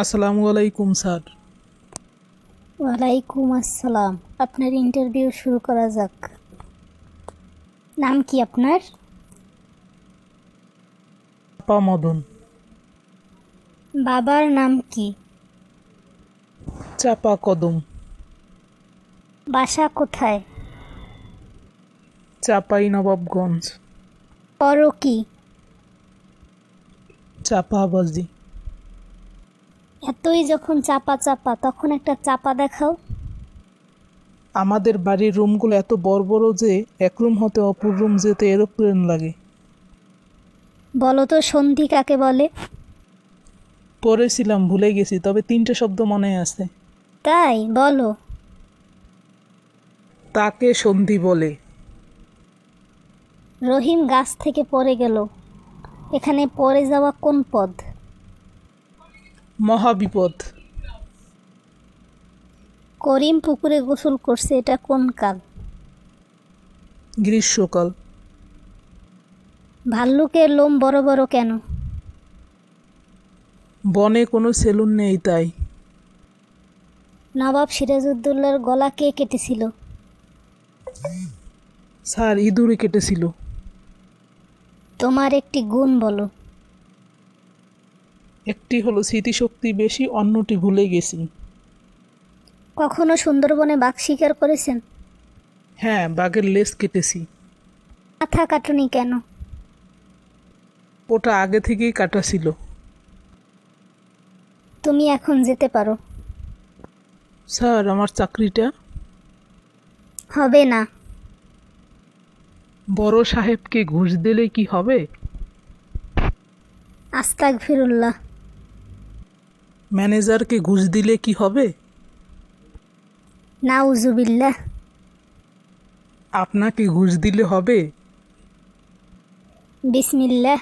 আসসালামু আলাইকুম স্যার। ওয়ালাইকুম আসসালাম। আপনার ইন্টারভিউ শুরু করা যাক। নাম কি আপনার? চাপা মদন। বাবার নাম কি? চাপা কদম। বাসা কোথায়? চাপাই নবাবগঞ্জ। করো কি? চাপাবাজি এতই যখন চাপা চাপা তখন একটা চাপা দেখাও। আমাদের বাড়ির রুমগুলো এত বড় বড় যে এক রুম হতে অপর রুম যেতে এরোপ্লেন লাগে। বলো তো সন্ধি কাকে বলে? পড়েছিলাম ভুলে গেছি তবে তিনটে শব্দ মনে আছে। তাই বলো। তাকে সন্ধি বলে। রহিম গাছ থেকে পড়ে গেল। এখানে পড়ে যাওয়া কোন পদ মহাবিপদ। করিম পুকুরে গোসল করছে এটা কোন কাল? গ্রীষ্মকাল। ভাল্লুকের লোম বড় বড় কেন? বনে কোনো সেলুন নেই তাই। নবাব সিরাজউদ্দৌলার গলা কে কেটেছিল? স্যার ইঁদুরে কেটেছিল। তোমার একটি গুণ বলো। একটি হলো স্মৃতিশক্তি বেশি অন্যটি ভুলে গেছি। কখনো সুন্দরবনে বাঘ শিকার করেছেন? হ্যাঁ বাঘের লেজ কেটেছি। মাথা কাটুনি কেন? ওটা আগে থেকেই কাটা ছিল। তুমি এখন যেতে পারো। স্যার আমার চাকরিটা? হবে না। বড় সাহেবকে ঘুষ দিলে কি হবে? আস্তাক ফিরুল্লাহ ম্যানেজারকে ঘুষ দিলে কি হবে? নাউজুবিল্লাহ। আপনাকে ঘুষ দিলে হবে? বিসমিল্লাহ।